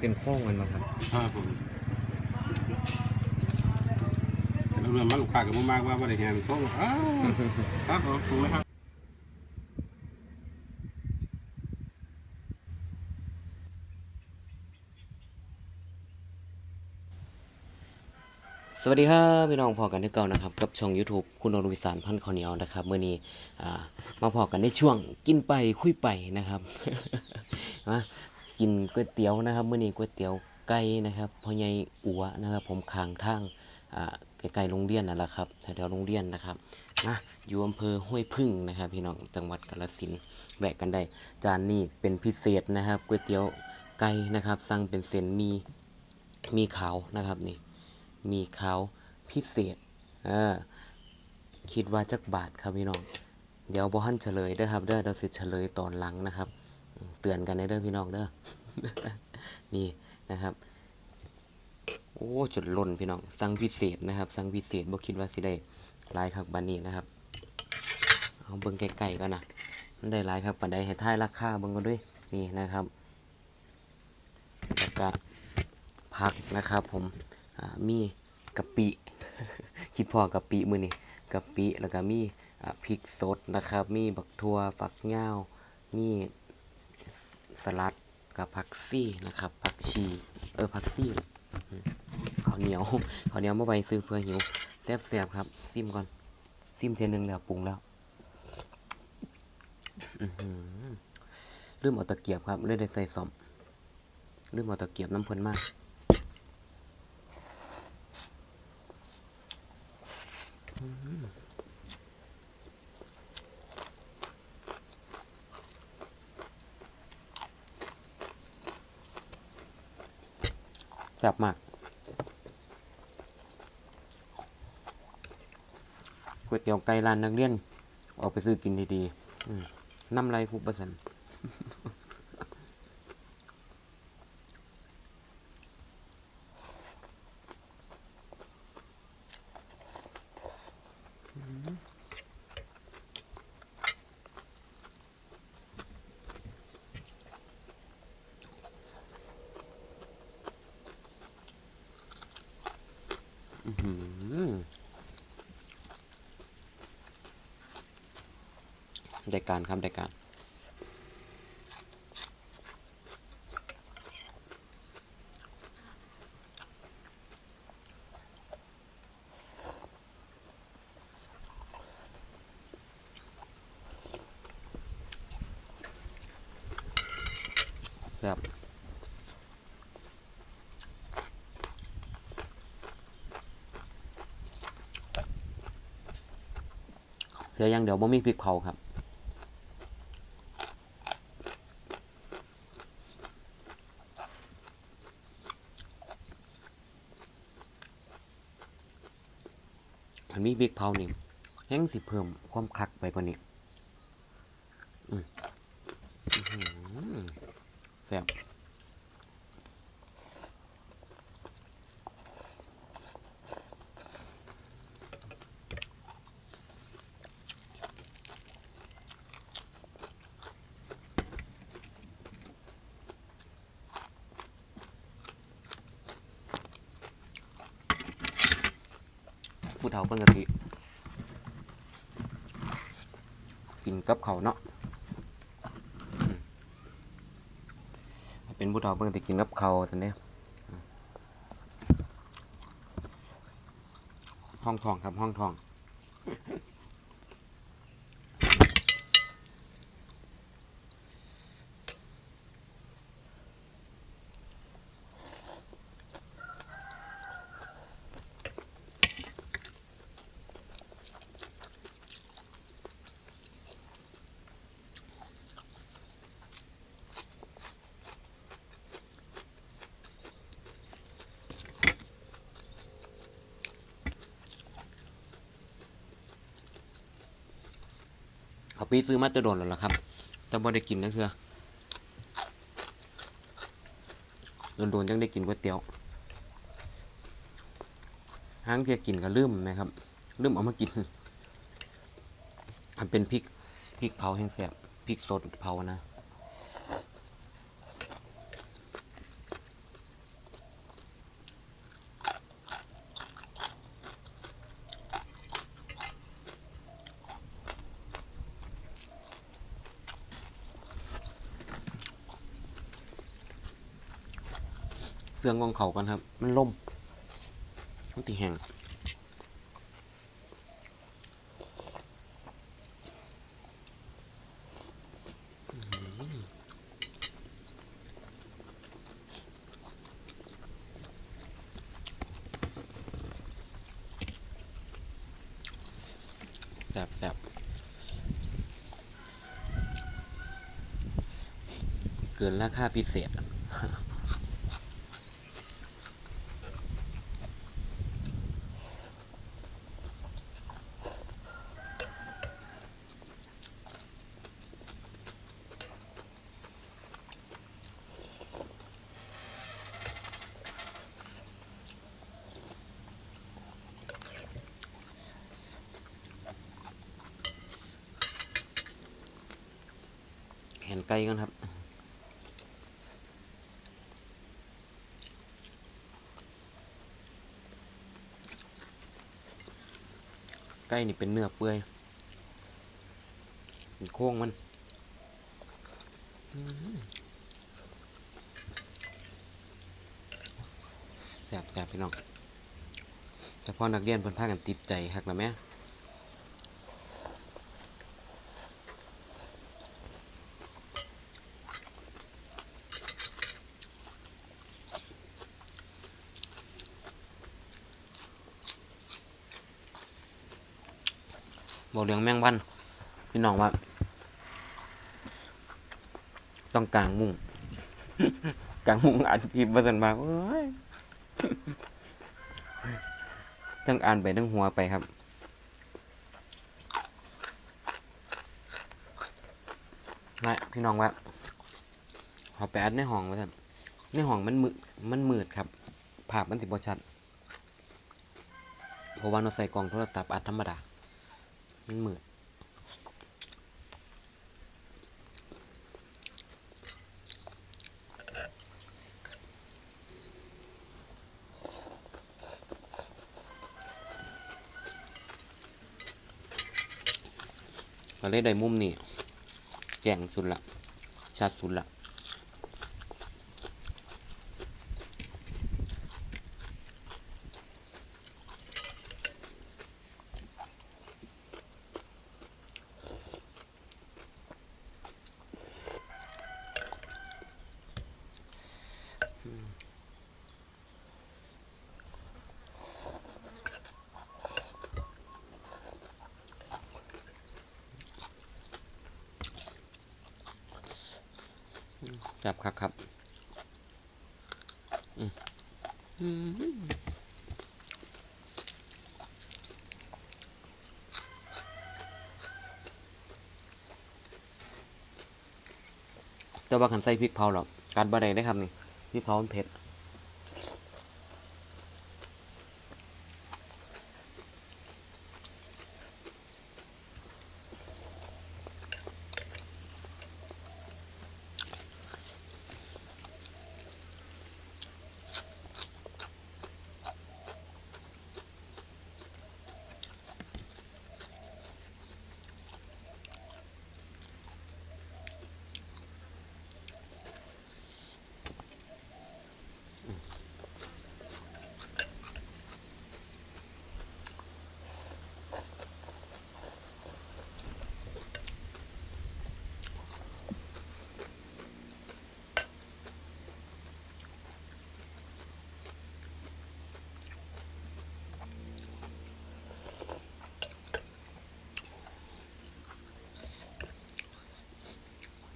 เป็นโค้งกันมาครับครับผมแต่เรื่องมันลูกค้าก็บ่มากว่าบ่ได้แฮนเขาอ้าวครับผมถูกไหมครับสวัสดีครับพี่น้องพอกันที่เก่านะครับ กับช่อง YouTube คุณอรุวิสานพันธุ์ข้าวเหนียวนะครับเมื่อนี้อ่ามาพอกันในช่วงกินไปคุยไปนะครับมา กินก๋วยเตี๋ยวนะครับเมื่อนี้ก๋วยเตี๋ยวไก่นะครับพ่อใหญ่อัวนะครับ ผมคางทางอ่าใกล้ๆโรงเรียนนั่นแหละครับแถวๆโรงเรียนนะครับนะอยู่อำเภอห้วยพึ่งนะครับ พี่น้องจังหวัดกาฬสินธุ์แวะกันได้ จานนี้เป็นพิเศษนะครับก๋วยเตี๋ยวไก่นะครับ สั่งเป็นเส้นมีมีขาวนะครับนี่มีขาวพิเศษเออคิดว่าจักบาทครับพี่น้อง เดี๋ยวบอหันเฉลยเด้อครับเด้อเราสิเฉลยตอนหลังนะครับ เตือนกันในเด้องพี่น้องเด้อนี่นะครับ โอ้จุดล่นพี่น้องสั่งพิเศษนะครับสั่งพิเศษบ่คิดว่าสิได้ลายครับบันนี้นะครับเอาเบิ่งไกลๆกันนะมันได้ลายครับปันใดให้ท่ายราคาเบิ่งกันด้วยนี่นะครับแล้วก็ผักนะครับ ผมมีกะปิคิดพอกะปิมือนี่กะปิแล้วก็มีพริกสดนะครับ มีบักทั่วฝักยามี สลัดกับผักซี่นะครับผักชี เออผักซี่ข้าวเหนียวข้าวเหนียวเมื่อไปซื้อเพื่อหิวแซ่บๆครับ ซิมก่อน ซิมเทนึงแล้วปรุงแล้วอื้อหือลืมเอาตะเกียบครับเลยได้ใส่ซอมลืมเอาตะเกียบน้ำเพิ่นมาก แซ่บมากก๋วยเตี๋ยวไก่ร้านนักเรียน ออกไปซื้อกินดีๆน้ำไรคุบประสัน อืม ได้การครับได้การครับเสียอย่างเดี๋ยวบ่มีพริกเผาครับ นมีพริกเผานี่แห้งสิเพิ่มความคักไปกว่านี้แซ่บ ผู้เฒ่าเพิ่นก็สิกินกับเขาเนาะเป็นผู้เฒ่าเพิ่นสิกินกับเขาตอนนี้ห้องทองครับห้องทอง เขาปีซื้อมาจะโดนแล้วล่ะครับ แต่บ่ได้กินนะเถื่อโดนๆจังได้กินก๋วยเตี๋ยวห้างเทียกินก็ลืมไหมครับลืมเอามากิน มันเป็นพริกพริกเผาแห้งแสบพริกสดเผานะ เฟืองของเขากันครับ มันล่มมันติแห้งแซ่บแซ่บเกินราคาพิเศษ เห็ นไก่กันครับไก่นี่เป็นเนื้อเปื่อยเป็นโค้งมันอื้อหือแสบแสบพี่น้องเฉพาะนักเรียนเพิ่นพากันติดใจฮักนะแม่ บอกเรื่องแมงวันพี่น้องว่า ต้องกลางมุ้งกลางมุ้งอ่านคลิปมาสันมาเอ้ยทั้งอ่านไปทั้งหัวไปครับไม่พี่น้องว่าขอไปอัดในห้องไว้สันในห้องมันมืดมันมืดครับ ภาพมันสิบชัด เพราะว่าเราใส่กล่องโทรศัพท์อัดธรรมดา มันหมืดก็เลยได้มุมนี่แจ้งสุดละชัดสุดละ จับครับครับแต่ว่าขันใส่พริกเผาหรอกการบะไดได้ครับนี่พริกเผามันเผ็ด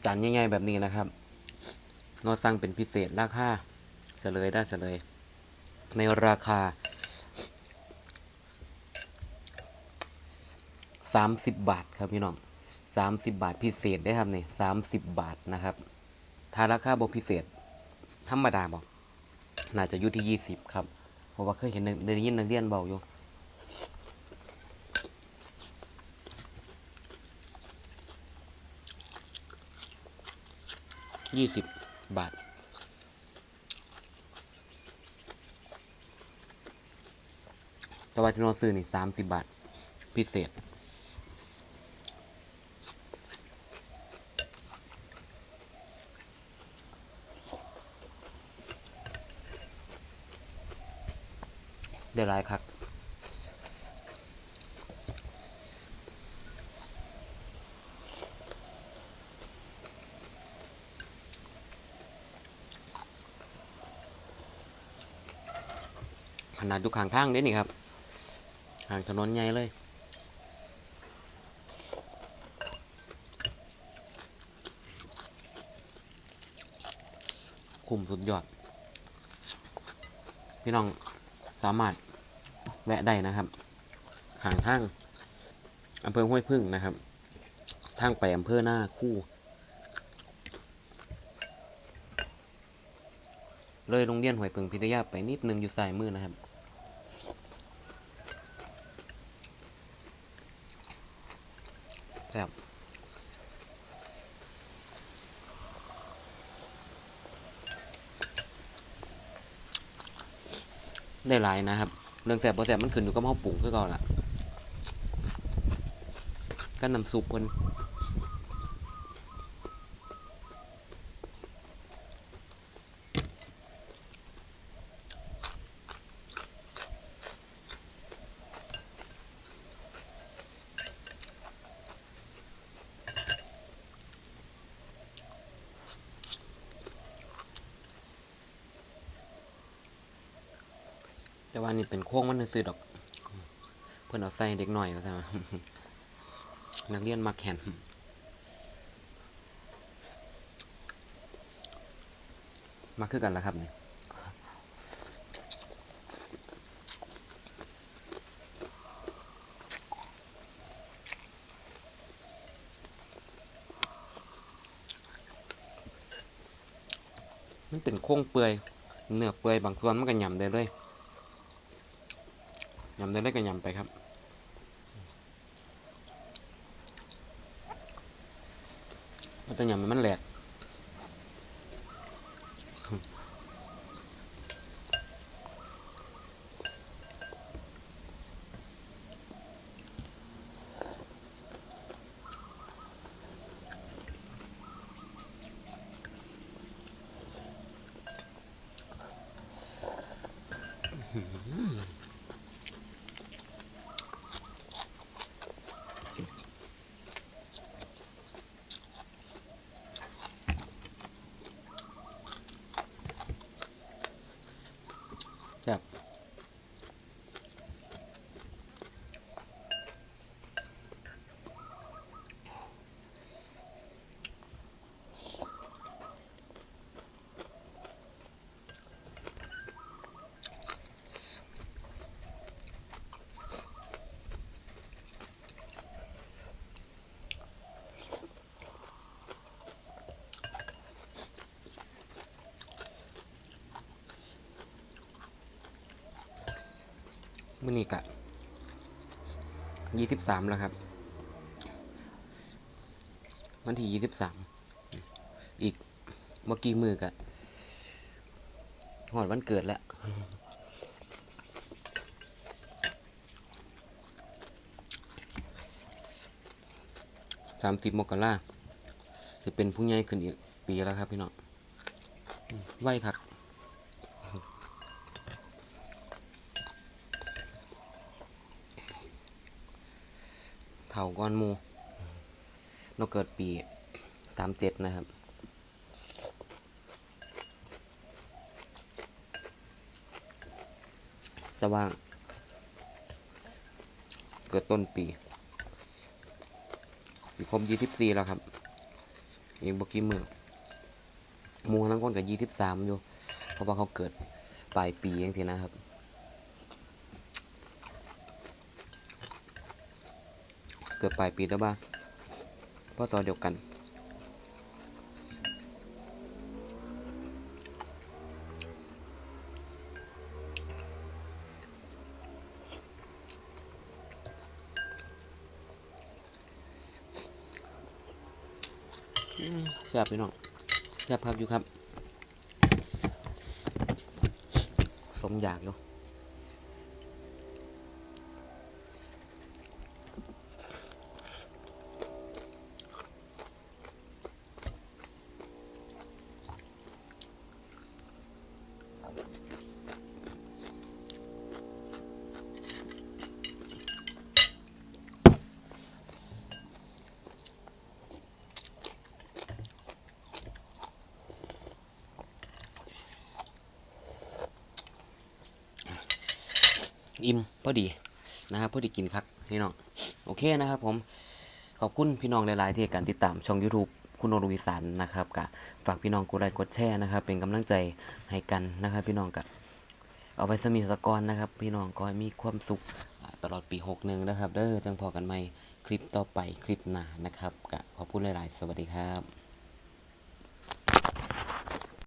จานง่ายๆแบบนี้นะครับเราสั่งเป็นพิเศษราคาเฉลยได้เฉลย ในราคา 30 บาทครับพี่น้อง30 บาทพิเศษได้ครับนี่30บาทนะครับ ถ้าราคาบพิเศษ ธรรมดาบอกน่าจะอยู่ที่ 20 ครับ เพราะว่าเคยเห็นนักได้ยินนักเรียนเบาอยู่ ยี่สิบบาท แตวัาที่เราซื้อนี่สามสิบบาท พิเศษ ได้หลายครับ นาดอยู่ข้างทางเด้นี่ครับห่างถนนใหญ่เลยคุ้มสุดยอด พี่น้องสามารถแวะได้นะครับ ห่างทางอำเภอห้วยพึ่งนะครับ ทางไปอำเภอหน้าคู่เลยโรงเรียนห้วยพึ่งพิทยาไปนิดนึงอยู่สายมือนะครับ ได้หลายนะครับ เรื่องแสบบ่แสบมันขึ้นอยู่กับเฮาปรุงคือเก่าล่ะก็น้ำซุปเพิ่น แต่ว่านี่เป็นโค้งมันซื้อดอก เพิ่อนเอาใส่เด็กหน่อยว่าซั่นว่านักเรียนมักแขนมาคือกันแล้วครับนี่มันเป็นโค้งเปื่อยเนื้อเปื่อยบางส่วนมันก็ยำได้เลย ยำได้เล็กก็ยำไปครับมันจะยำมันแหลกแบบ มื่อนี้กะยี่สิบสามแล้วครับ วันที่ยี่สิบสามอีกเมื่อกี้มือกะหอดวันเกิดแล้วสามสิบมกราจะเป็นผู้ใหญ่ขึ้นอีกปีแล้วครับพี่น้องอืมไวครับ เผาก้อนมูเราเกิดปีสามเจ็ดนะครับแต่ว่า เกิดต้นปีปีครบยี่สิบสี่แล้วครับอีกบกี้มือมูทั้งคนกับยี่สิบสามอยู่ เพราะว่าเขาเกิดปลายปีอย่างทีนะครับ กิดปลายปีแล้วบ้างพศเดียวกันอืมแซ่บพี่น้องแซ่บพักอยู่ครับ สมอยากอยู่ อิ่มพอดีนะครับพอดีกินคักพี่น้องโอเคนะครับผมขอบคุณพี่น้องหลาย ๆ ที่การติดตามช่อง YouTube คุณโนรุวิสันนะครับกะฝากพี่น้องกดไลค์กดแชร์นะครับ เป็นกำลังใจให้กันนะครับ พี่น้องกะเอาไปสมีสกอนนะครับ พี่น้องก็ให้มีความสุขตลอดปี61นะครับเด้อจังพอกันใหมคลิปต่อไปคลิปหน้านะครับกะขอบคุณหลาย ๆ สวัสดีครับ